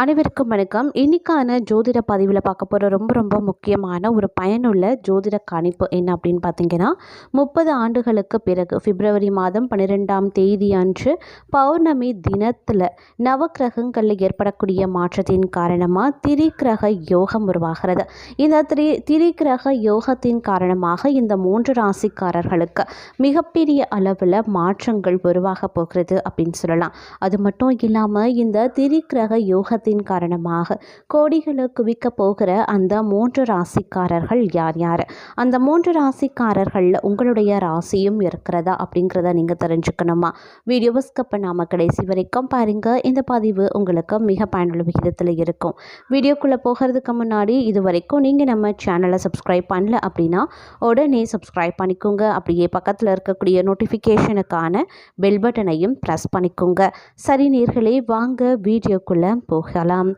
அனைவருக்கும் வணக்கம். இன்றைக்கான ஜோதிட பதிவில் பார்க்க போகிற ரொம்ப ரொம்ப முக்கியமான ஒரு பயனுள்ள ஜோதிட கணிப்பு என்ன அப்படின்னு பார்த்தீங்கன்னா முப்பது ஆண்டுகளுக்கு பிறகு பிப்ரவரி மாதம் பன்னிரெண்டாம் தேதி அன்று பௌர்ணமி தினத்தில் நவக்கிரகங்களில் ஏற்படக்கூடிய மாற்றத்தின் காரணமாக திரிக்கிரக யோகம் உருவாகிறது. இந்த திரி திரிக்கிரக யோகத்தின் காரணமாக இந்த மூன்று ராசிக்காரர்களுக்கு மிகப்பெரிய அளவில் மாற்றங்கள் உருவாக போகிறது அப்படின்னு சொல்லலாம். அது மட்டும் இல்லாமல் இந்த திரிக்கிரக யோகத்தின் காரணமாக கோடிகளை குவிக்க போகிற அந்த மூன்று ராசிக்காரர்கள் யார் யார்? அந்த மூன்று ராசிக்காரர்களில் உங்களுடைய ராசியும் இருக்கிறதா அப்படிங்கிறத நீங்கள் தெரிஞ்சுக்கணுமா? வீடியோவை ஸ்கப் பண்ணாமல் கடைசி வரைக்கும் பாருங்கள் இந்த பதிவு உங்களுக்கு மிக பயனுள்ள விகிதத்தில் இருக்கும். வீடியோக்குள்ளே போகிறதுக்கு முன்னாடி இது வரைக்கும் நீங்கள் நம்ம சேனலை சப்ஸ்கிரைப் பண்ணல அப்படின்னா உடனே சப்ஸ்கிரைப் பண்ணிக்கோங்க. அப்படியே பக்கத்தில் இருக்கக்கூடிய நோட்டிஃபிகேஷனுக்கான பெல் பட்டனையும் ப்ரெஸ் பண்ணிக்கோங்க. சரி நேர்களே வாங்க வீடியோக்குள்ளே போக பார்க்கலாம்.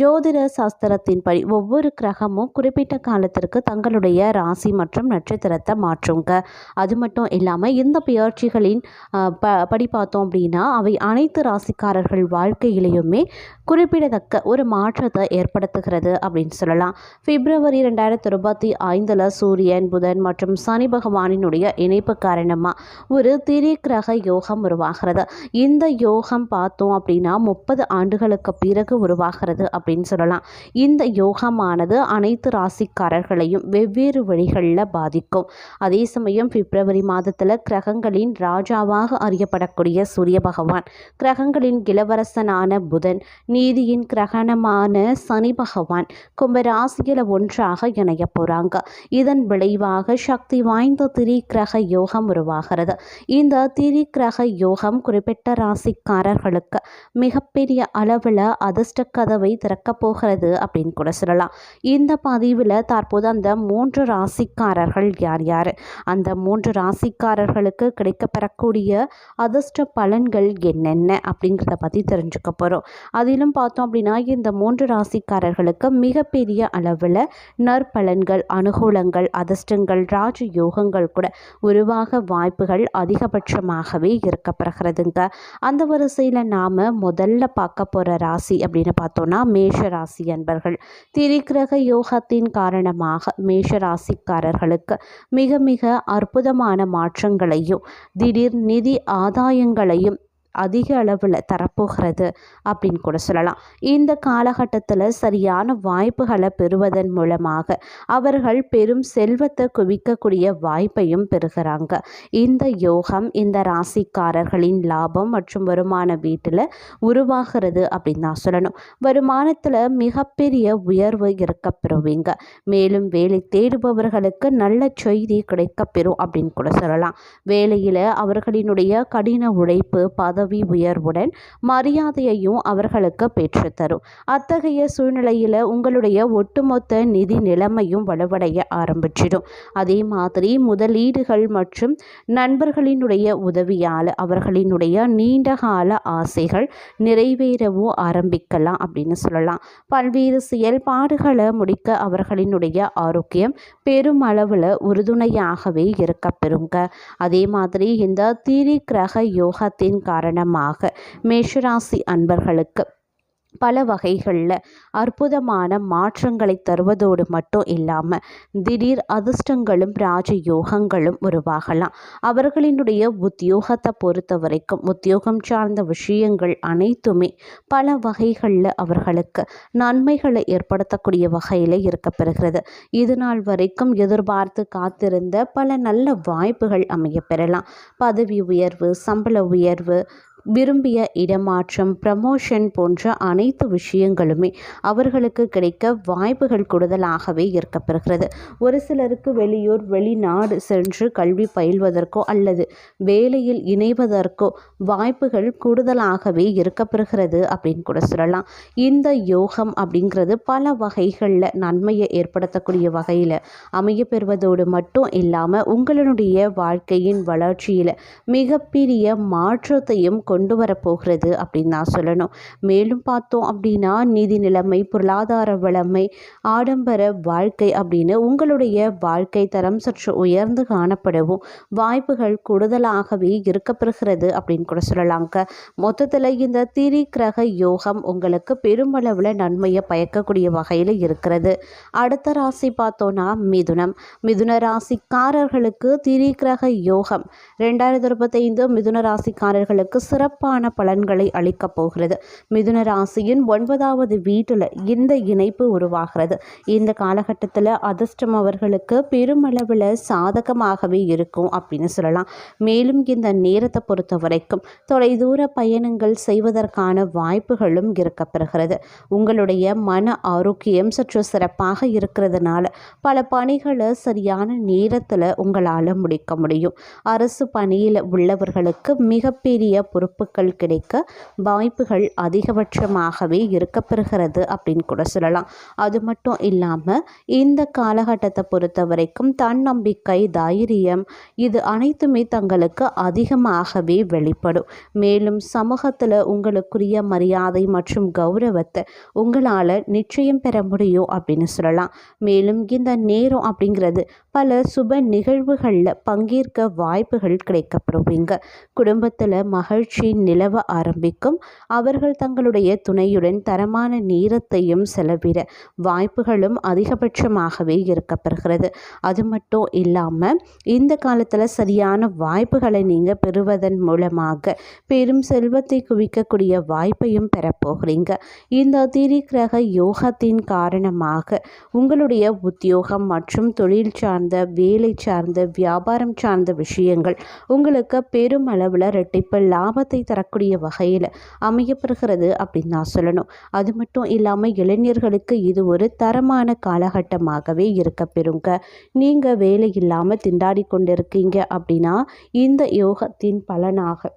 ஜோதிட சாஸ்திரத்தின்படி ஒவ்வொரு கிரகமும் குறிப்பிட்ட காலத்திற்கு தங்களுடைய ராசி மற்றும் நட்சத்திரத்தை மாற்றுங்க. அது மட்டும் இல்லாமல் இந்த பெயர்ச்சிகளின் ப படி பார்த்தோம் அப்படின்னா அவை அனைத்து ராசிக்காரர்கள் வாழ்க்கையிலையுமே குறிப்பிடத்தக்க ஒரு மாற்றத்தை ஏற்படுத்துகிறது அப்படின்னு சொல்லலாம். பிப்ரவரி ரெண்டாயிரத்தி இருபத்தி ஐந்தில் சூரியன் புதன் மற்றும் சனி பகவானினுடைய இணைப்பு காரணமாக ஒரு திரிகிரக யோகம் உருவாகிறது. இந்த யோகம் பார்த்தோம் அப்படின்னா முப்பது ஆண்டுகளுக்கு பிறகு உருவாகிறது அப்படின்னு சொல்லலாம். இந்த யோகமானது அனைத்து ராசிக்காரர்களையும் வெவ்வேறு வழிகளில் பாதிக்கும். அதே சமயம் பிப்ரவரி மாதத்தில் கிரகங்களின் ராஜாவாக அறியப்படக்கூடிய சூரிய பகவான் கிரகங்களின் இளவரசனான புதன் நீதியின் கிரகணமான சனி பகவான் கும்பராசியில் ஒன்றாக இணைய போகிறாங்க இதன் விளைவாக சக்தி வாய்ந்த திரிகிரக யோகம் உருவாகிறது. இந்த திரிகிரக யோகம் குறிப்பிட்ட ராசிக்காரர்களுக்கு மிகப்பெரிய அளவில் அதிர்ஷ்ட கதவை திறக்கப் போகிறது அப்படின்னு கூட சொல்லலாம். இந்த பதிவில் தற்போது அந்த மூன்று ராசிக்காரர்கள் யார் யார்? அந்த மூன்று ராசிக்காரர்களுக்கு கிடைக்கப்பெறக்கூடிய அதிர்ஷ்ட பலன்கள் என்னென்ன அப்படிங்கிறத பற்றி தெரிஞ்சுக்க போகிறோம் அதிலும் பார்த்தோம் அப்படின்னா இந்த மூன்று ராசிக்காரர்களுக்கு மிகப்பெரிய அளவில் நற்பலன்கள் அனுகூலங்கள் அதிர்ஷ்டங்கள் ராஜ யோகங்கள் கூட உருவாக வாய்ப்புகள் அதிகபட்சமாகவே இருக்கப்படுகிறதுங்க அந்த வரிசையில் நாம் முதல்ல பார்க்க போகிற ராசி அப்படின்னு பார்த்தோன்னா மேஷ ராசி அன்பர்கள். திரிகிரக யோகத்தின் காரணமாக மேஷ ராசிக்காரர்களுக்கு மிக மிக அற்புதமான மாற்றங்களையும் திடீர் நிதி ஆதாயங்களையும் அதிக அளவில் தரப்போகிறது அப்படின்னு கூட சொல்லலாம். இந்த காலகட்டத்தில் சரியான வாய்ப்புகளை பெறுவதன் மூலமாக அவர்கள் பெரும் செல்வத்தை குவிக்கக்கூடிய வாய்ப்பையும் பெறுகிறாங்க. இந்த யோகம் இந்த ராசிக்காரர்களின் லாபம் மற்றும் வருமான வீட்டில் உருவாகிறது அப்படின்னு தான் சொல்லணும். வருமானத்தில் மிகப்பெரிய உயர்வு இருக்கப்பெறுவீங்க மேலும் வேலை தேடுபவர்களுக்கு நல்ல செய்தி கிடைக்கப்பெறும் அப்படின்னு கூட சொல்லலாம். வேலையில் அவர்களினுடைய கடின உழைப்பு பதவி உயர்வுடன் மரியாதையையும் அவர்களுக்கு பெற்றுத்தரும். அத்தகைய சூழ்நிலையில் உங்களுடைய ஒட்டுமொத்த நிதி நிலைமையும் வலுவடைய ஆரம்பிச்சிடும். அதே மாதிரி முதலீடுகள் மற்றும் நண்பர்களினுடைய உதவியால் அவர்களினுடைய நீண்டகால ஆசைகள் நிறைவேறவும் ஆரம்பிக்கலாம் அப்படின்னு சொல்லலாம். பல்வேறு செயல்பாடுகளை முடிக்க அவர்களினுடைய ஆரோக்கியம் பெருமளவில் உறுதுணையாகவே இருக்கப்பெறுங்க. அதே மாதிரி இந்த திரி கிரக யோகத்தின் காரணமாக மேஷராசி அன்பர்களுக்கு. பல வகைகளில் அற்புதமான மாற்றங்களை தருவதோடு மட்டும் இல்லாமல் திடீர் அதிர்ஷ்டங்களும் ராஜ யோகங்களும் உருவாகலாம். அவர்களினுடைய உத்தியோகத்தை பொறுத்த வரைக்கும் உத்தியோகம் சார்ந்த விஷயங்கள் அனைத்துமே பல வகைகளில் அவர்களுக்கு நன்மைகளை ஏற்படுத்தக்கூடிய வகையில் இருக்கப்பெறுகிறது. இது நாள் வரைக்கும் எதிர்பார்த்து காத்திருந்த பல நல்ல வாய்ப்புகள் அமைய பெறலாம். பதவி உயர்வு சம்பள உயர்வு விரும்பிய இடமாற்றம் ப்ரமோஷன் போன்ற அனைத்து விஷயங்களுமே அவர்களுக்கு கிடைக்க வாய்ப்புகள் கூடுதலாகவே இருக்கப்பெறுகிறது ஒரு சிலருக்கு வெளியூர் வெளிநாடு சென்று கல்வி பயில்வதற்கோ அல்லது வேலையில் இணைவதற்கோ வாய்ப்புகள் கூடுதலாகவே இருக்கப்பெறுகிறது அப்படின்னு கூட சொல்லலாம். இந்த யோகம் அப்படிங்கிறது பல வகைகளில் நன்மையை ஏற்படுத்தக்கூடிய வகையில் அமைய பெறுவதோடு மட்டும் இல்லாமல் உங்களுடைய வாழ்க்கையின் வளர்ச்சியில் மிகப்பெரிய மாற்றத்தையும் கொண்டு வரப்போகிறது அப்படின்னு தான் சொல்லணும். மேலும் பார்த்தோம் அப்படின்னா நிதி நிலைமை பொருளாதார வளமை ஆடம்பர வாழ்க்கை அப்படின்னு உங்களுடைய வாழ்க்கை தரம் சற்று உயர்ந்து காணப்படவும் வாய்ப்புகள் கூடுதலாகவே இருக்கப்பெறுகிறது அப்படின்னு கூட சொல்லலாங்க மொத்தத்தில் இந்த திரி கிரக யோகம் உங்களுக்கு பெருமளவில் நன்மையை பயக்கக்கூடிய வகையில் இருக்கிறது. அடுத்த ராசி பார்த்தோன்னா மிதுனம். மிதுன ராசிக்காரர்களுக்கு திரி கிரக யோகம். ரெண்டாயிரத்தி இருபத்தைந்து மிதுன ராசிக்காரர்களுக்கு சிறப்பான பலன்களை அளிக்கப் போகிறது. மிதுன ராசியின் ஒன்பதாவது வீட்டில் இந்த இணைப்பு உருவாகிறது. இந்த காலகட்டத்தில் அதிர்ஷ்டம் அவர்களுக்கு பெருமளவில் சாதகமாகவே இருக்கும் அப்படின்னு சொல்லலாம். மேலும் இந்த நேரத்தை பொறுத்த வரைக்கும் தொலைதூர பயணங்கள் செய்வதற்கான வாய்ப்புகளும் இருக்கப்பெறுகிறது. உங்களுடைய மன ஆரோக்கியம் சற்று சிறப்பாக இருக்கிறதுனால பல பணிகளை சரியான நேரத்தில் உங்களால் முடிக்க முடியும். அரசு பணியில் உள்ளவர்களுக்கு மிகப்பெரிய பொறுப்புகள் கிடைக்க வாய்ப்புகள் அதிகபட்சமாகவே இருக்கப்பெறுகிறது அப்படின்னு கூட சொல்லலாம். அது மட்டும் இல்லாமல் இந்த காலகட்டத்தை பொறுத்த வரைக்கும் தன்னம்பிக்கை தைரியம் இது அனைத்துமே தங்களுக்கு அதிகமாகவே வெளிப்படும். மேலும் சமூகத்தில் உங்களுக்குரிய மரியாதை மற்றும் கௌரவத்தை உங்களால் நிச்சயம் பெற முடியும் அப்படின்னு சொல்லலாம். மேலும் இந்த நேரம் அப்படிங்கிறது பல சுப நிகழ்வுகளில் பங்கேற்க வாய்ப்புகள் கிடைக்கப்படுவீங்க. குடும்பத்தில் மகிழ்ச்சி நிலவ ஆரம்பிக்கும். அவர்கள் தங்களுடைய துணையுடன் தரமான நேரத்தையும் செலவிட வாய்ப்புகளும் அதிகபட்சமாகவே இருக்கப்பெறுகிறது. அது மட்டும் இல்லாமல் இந்த காலத்தில் சரியான வாய்ப்புகளை நீங்கள் பெறுவதன் மூலமாக பெரும் செல்வத்தை குவிக்கக்கூடிய வாய்ப்பையும் பெறப்போகிறீங்க. இந்த திரிகிரக யோகத்தின் காரணமாக உங்களுடைய உத்தியோகம் மற்றும் தொழில் சார்ந்த வேலை சார்ந்த வியாபாரம் சார்ந்த விஷயங்கள் உங்களுக்கு பெரும் அளவில் லாப லாபத்தை தரக்கூடிய வகையில் அமையப்பெறுகிறது அப்படின்னு நான் சொல்லணும். அது மட்டும் இல்லாமல் இளைஞர்களுக்கு இது ஒரு தரமான காலகட்டமாகவே இருக்க பெறுங்க நீங்கள் வேலை இல்லாமல் திண்டாடி கொண்டிருக்கீங்க அப்படின்னா இந்த யோகத்தின் பலனாக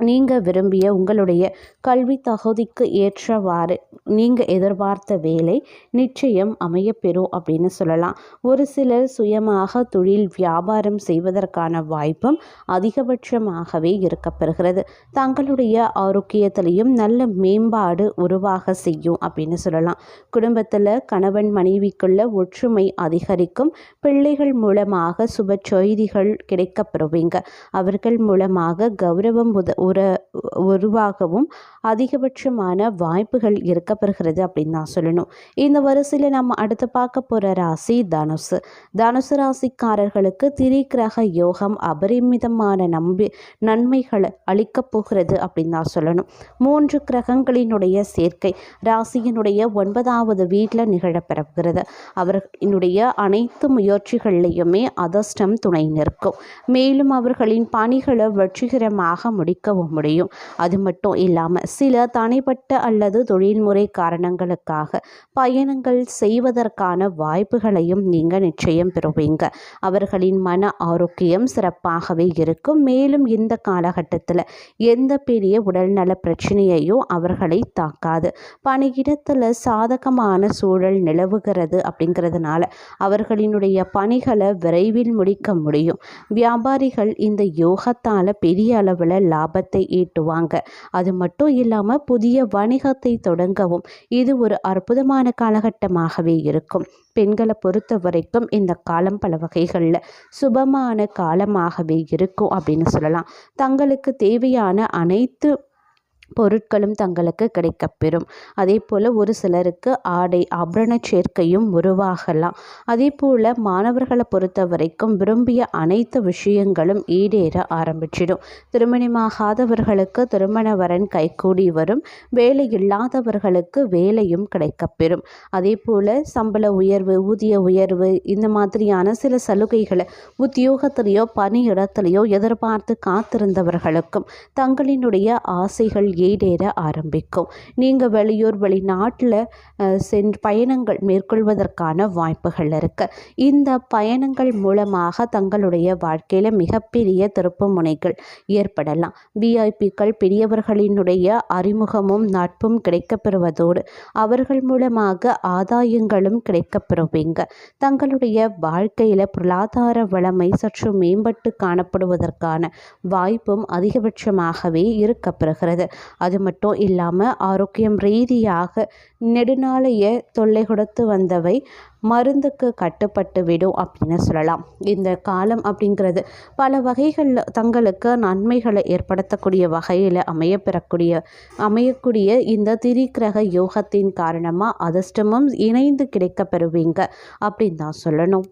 நீங்கள் விரும்பிய உங்களுடைய கல்வி தகுதிக்கு ஏற்றவாறு நீங்கள் எதிர்பார்த்த வேலை நிச்சயம் அமையப்பெறும் அப்படின்னு சொல்லலாம். ஒரு சிலர் சுயமாக தொழில் வியாபாரம் செய்வதற்கான வாய்ப்பும் அதிகபட்சமாகவே இருக்கப்பெறுகிறது. தங்களுடைய ஆரோக்கியத்திலையும் நல்ல மேம்பாடு உருவாக செய்யும் அப்படின்னு சொல்லலாம். குடும்பத்தில் கணவன் மனைவிக்குள்ள ஒற்றுமை அதிகரிக்கும். பிள்ளைகள் மூலமாக சுப செய்திகள் கிடைக்கப்பெறுவீங்க. அவர்கள் மூலமாக கௌரவம் உத உர உருவாகவும் அதிகபட்சமான வாய்ப்புகள் இருக்கப்படுகிறது அப்படின்னு நான் சொல்லணும். இந்த வரிசையில் நம்ம அடுத்து பார்க்க போகிற ராசி தனுசு. தனுசு ராசிக்காரர்களுக்கு திரிகிரக யோகம் அபரிமிதமான நம்பி நன்மைகளை அளிக்கப் போகிறது அப்படின்னு நான் சொல்லணும். மூன்று கிரகங்களினுடைய சேர்க்கை ராசியினுடைய ஒன்பதாவது வீட்டில் நிகழப்பெறுகிறது அவர்களினுடைய அனைத்து முயற்சிகள்லையுமே அதிர்ஷ்டம் துணை நிற்கும். மேலும் அவர்களின் பணிகளை வெற்றிகரமாக முடிக்கவும் முடியும். அது மட்டும் இல்லாமல் சில தனிப்பட்ட அல்லது தொழில்முறை காரணங்களுக்காக பயணங்கள் செய்வதற்கான வாய்ப்புகளையும் நீங்கள் நிச்சயம் பெறுவீங்க. அவர்களின் மன ஆரோக்கியம் சிறப்பாகவே இருக்கும். மேலும் இந்த காலகட்டத்தில் எந்த பெரிய உடல்நல பிரச்சனையையும் அவர்களை தாக்காது. பணியிடத்தில் சாதகமான சூழல் நிலவுகிறது அப்படிங்கிறதுனால அவர்களினுடைய பணிகளை விரைவில் முடிக்க முடியும். வியாபாரிகள் இந்த யோகத்தால் பெரிய அளவில் லாபத்தை ஈட்டுவாங்க. அது மட்டும் இல்லாமல் புதிய வணிகத்தை தொடங்கவும் இது ஒரு அற்புதமான காலகட்டமாகவே இருக்கும். பெண்களை பொறுத்த வரைக்கும் இந்த காலம் பல வகைகளில் சுபமான காலமாகவே இருக்கும் அப்படின்னு சொல்லலாம். தங்களுக்கு தேவையான அனைத்து பொருட்களும் தங்களுக்கு கிடைக்கப்பெறும். அதே போல் ஒரு சிலருக்கு ஆடை ஆபரண சேர்க்கையும் உருவாகலாம். அதே போல் மாணவர்களை பொறுத்த வரைக்கும் விரும்பிய அனைத்து விஷயங்களும் ஈடேற ஆரம்பிச்சிடும். திருமணமாகாதவர்களுக்கு திருமண வரன் கைகூடி வரும். வேலை இல்லாதவர்களுக்கு வேலையும் கிடைக்கப்பெறும். அதே போல் சம்பள உயர்வு ஊதிய உயர்வு இந்த மாதிரியான சில சலுகைகளை உத்தியோகத்திலேயோ பணியிடத்திலேயோ எதிர்பார்த்து காத்திருந்தவர்களுக்கும் தங்களினுடைய ஆசைகள் ஈடேற ஆரம்பிக்கும். நீங்கள் வெளியூர் வெளிநாட்டில் சென்று பயணங்கள் மேற்கொள்வதற்கான வாய்ப்புகள் இருக்குது இந்த பயணங்கள் மூலமாக தங்களுடைய வாழ்க்கையில் மிகப்பெரிய திருப்பு முனைகள் ஏற்படலாம். விஐபிக்கள் பெரியவர்களினுடைய அறிமுகமும் நட்பும் கிடைக்கப்பெறுவதோடு அவர்கள் மூலமாக ஆதாயங்களும் கிடைக்கப்பெறுவீங்க. தங்களுடைய வாழ்க்கையில் பொருளாதார வளமை சற்று மேம்பட்டு காணப்படுவதற்கான வாய்ப்பும் அதிகபட்சமாகவே இருக்கப்பெறுகிறது. அது மட்டும் இல்லாமல் ஆரோக்கியம் ரீதியாக நெடுநாளைய தொல்லை கொடுத்து வந்தவை மருந்துக்கு கட்டுப்பட்டு விடும் அப்படின்னு சொல்லலாம். இந்த காலம் அப்படிங்கிறது பல வகைகளில் தங்களுக்கு நன்மைகளை ஏற்படுத்தக்கூடிய வகையில் அமையப்பெறக்கூடிய அமையக்கூடிய இந்த திரிக்கிரக யோகத்தின் காரணமாக அதிர்ஷ்டமும் இணைந்து கிடைக்கப்பெறுவீங்க அப்படின்னு தான் சொல்லணும்.